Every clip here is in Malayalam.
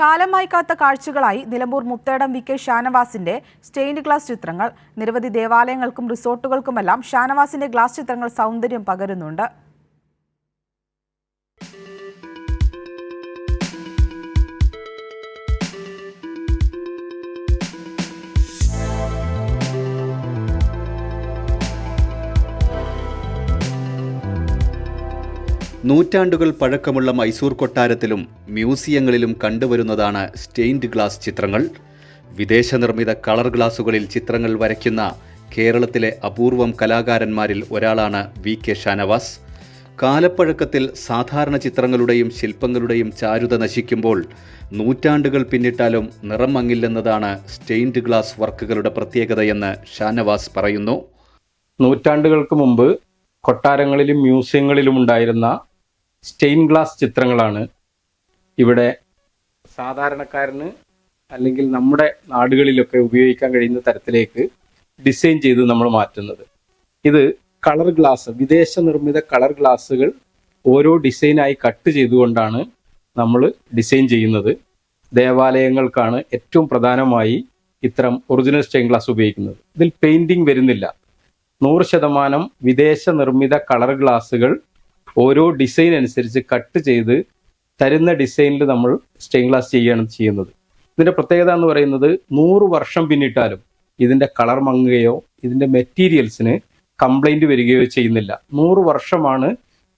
കാലമായി കാത്ത കാഴ്ചകളായി നിലമ്പൂർ മുത്തേടം വി കെ ഷാനവാസിന്റെ സ്റ്റെയിൻഡ് ഗ്ലാസ് ചിത്രങ്ങൾ. നിരവധി ദേവാലയങ്ങൾക്കും റിസോർട്ടുകൾക്കുമെല്ലാം ഷാനവാസിന്റെ ഗ്ലാസ് ചിത്രങ്ങൾ സൗന്ദര്യം പകരുന്നുണ്ട്. നൂറ്റാണ്ടുകൾ പഴക്കമുള്ള മൈസൂർ കൊട്ടാരത്തിലും മ്യൂസിയങ്ങളിലും കണ്ടുവരുന്നതാണ് സ്റ്റെയിൻഡ് ഗ്ലാസ് ചിത്രങ്ങൾ. വിദേശ നിർമ്മിത കളർ ഗ്ലാസുകളിൽ ചിത്രങ്ങൾ വരയ്ക്കുന്ന കേരളത്തിലെ അപൂർവം കലാകാരന്മാരിൽ ഒരാളാണ് വി കെ ഷാനവാസ്. കാലപ്പഴക്കത്തിൽ സാധാരണ ചിത്രങ്ങളുടെയും ശില്പങ്ങളുടെയും ചാരുത നശിക്കുമ്പോൾ നൂറ്റാണ്ടുകൾ പിന്നിട്ടാലും നിറം മങ്ങില്ലെന്നതാണ് സ്റ്റെയിൻഡ് ഗ്ലാസ് വർക്കുകളുടെ പ്രത്യേകതയെന്ന് ഷാനവാസ് പറയുന്നു. നൂറ്റാണ്ടുകൾക്ക് മുമ്പ് കൊട്ടാരങ്ങളിലും മ്യൂസിയങ്ങളിലും ഉണ്ടായിരുന്ന സ്റ്റെയിൻ ഗ്ലാസ് ചിത്രങ്ങളാണ് ഇവിടെ സാധാരണക്കാരന് അല്ലെങ്കിൽ നമ്മുടെ നാടുകളിലൊക്കെ ഉപയോഗിക്കാൻ കഴിയുന്ന തരത്തിലേക്ക് ഡിസൈൻ ചെയ്ത് നമ്മൾ മാറ്റുന്നത്. ഇത് കളർ ഗ്ലാസ് വിദേശ നിർമ്മിത കളർ ഗ്ലാസ്സുകൾ ഓരോ ഡിസൈനായി കട്ട് ചെയ്തുകൊണ്ടാണ് നമ്മൾ ഡിസൈൻ ചെയ്യുന്നത്. ദേവാലയങ്ങൾക്കാണ് ഏറ്റവും പ്രധാനമായി ഇത്തരം ഒറിജിനൽ സ്റ്റെയിൻ ഗ്ലാസ് ഉപയോഗിക്കുന്നത്. ഇതിൽ പെയിന്റിംഗ് വരുന്നില്ല. നൂറ് ശതമാനം വിദേശ നിർമ്മിത കളർ ഗ്ലാസുകൾ ഓരോ ഡിസൈൻ അനുസരിച്ച് കട്ട് ചെയ്ത് തരുന്ന ഡിസൈനിൽ നമ്മൾ സ്റ്റെയിൻ ഗ്ലാസ് ചെയ്യുകയാണ് ചെയ്യുന്നത്. ഇതിന്റെ പ്രത്യേകത എന്ന് പറയുന്നത് നൂറ് വർഷം പിന്നിട്ടാലും ഇതിന്റെ കളർ മങ്ങുകയോ ഇതിന്റെ മെറ്റീരിയൽസിന് കംപ്ലൈന്റ് വരികയോ ചെയ്യുന്നില്ല. നൂറ് വർഷമാണ്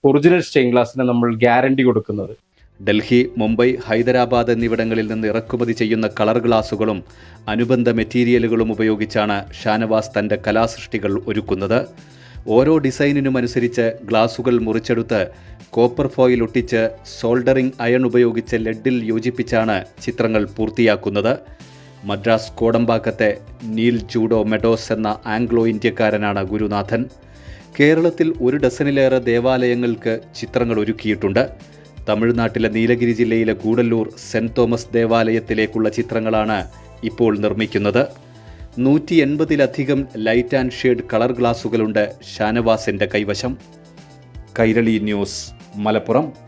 ഒറിജിനൽ സ്റ്റെയിൻ ഗ്ലാസിന് നമ്മൾ ഗ്യാരണ്ടി കൊടുക്കുന്നത്. ഡൽഹി മുംബൈ ഹൈദരാബാദ് എന്നിവിടങ്ങളിൽ നിന്ന് ഇറക്കുമതി ചെയ്യുന്ന കളർ ഗ്ലാസുകളും അനുബന്ധ മെറ്റീരിയലുകളും ഉപയോഗിച്ചാണ് ഷാനവാസ് തന്റെ കലാസൃഷ്ടികൾ ഒരുക്കുന്നത്. ഓരോ ഡിസൈനിനും അനുസരിച്ച് ഗ്ലാസുകൾ മുറിച്ചെടുത്ത് കോപ്പർ ഫോയിൽ ഒട്ടിച്ച് സോൾഡറിംഗ് അയൺ ഉപയോഗിച്ച് ലെഡിൽ യോജിപ്പിച്ചാണ് ചിത്രങ്ങൾ പൂർത്തിയാക്കുന്നത്. മദ്രാസ് കോടമ്പാക്കത്തെ നീൽ ജൂഡോ മെഡോസ് എന്ന ആംഗ്ലോ ഇന്ത്യക്കാരനാണ് ഗുരുനാഥൻ. കേരളത്തിൽ ഒരു ഡസനിലേറെ ദേവാലയങ്ങൾക്ക് ചിത്രങ്ങൾ ഒരുക്കിയിട്ടുണ്ട്. തമിഴ്നാട്ടിലെ നീലഗിരി ജില്ലയിലെ ഗൂഡല്ലൂർ സെന്റ് തോമസ് ദേവാലയത്തിലേക്കുള്ള ചിത്രങ്ങളാണ് ഇപ്പോൾ നിർമ്മിക്കുന്നത്. നൂറ്റി എൺപതിലധികം ലൈറ്റ് ആൻഡ് ഷെയ്ഡ് കളർ ഗ്ലാസുകളുണ്ട് ഷാനവാസിന്റെ കൈവശം. കൈരളി ന്യൂസ് മലപ്പുറം.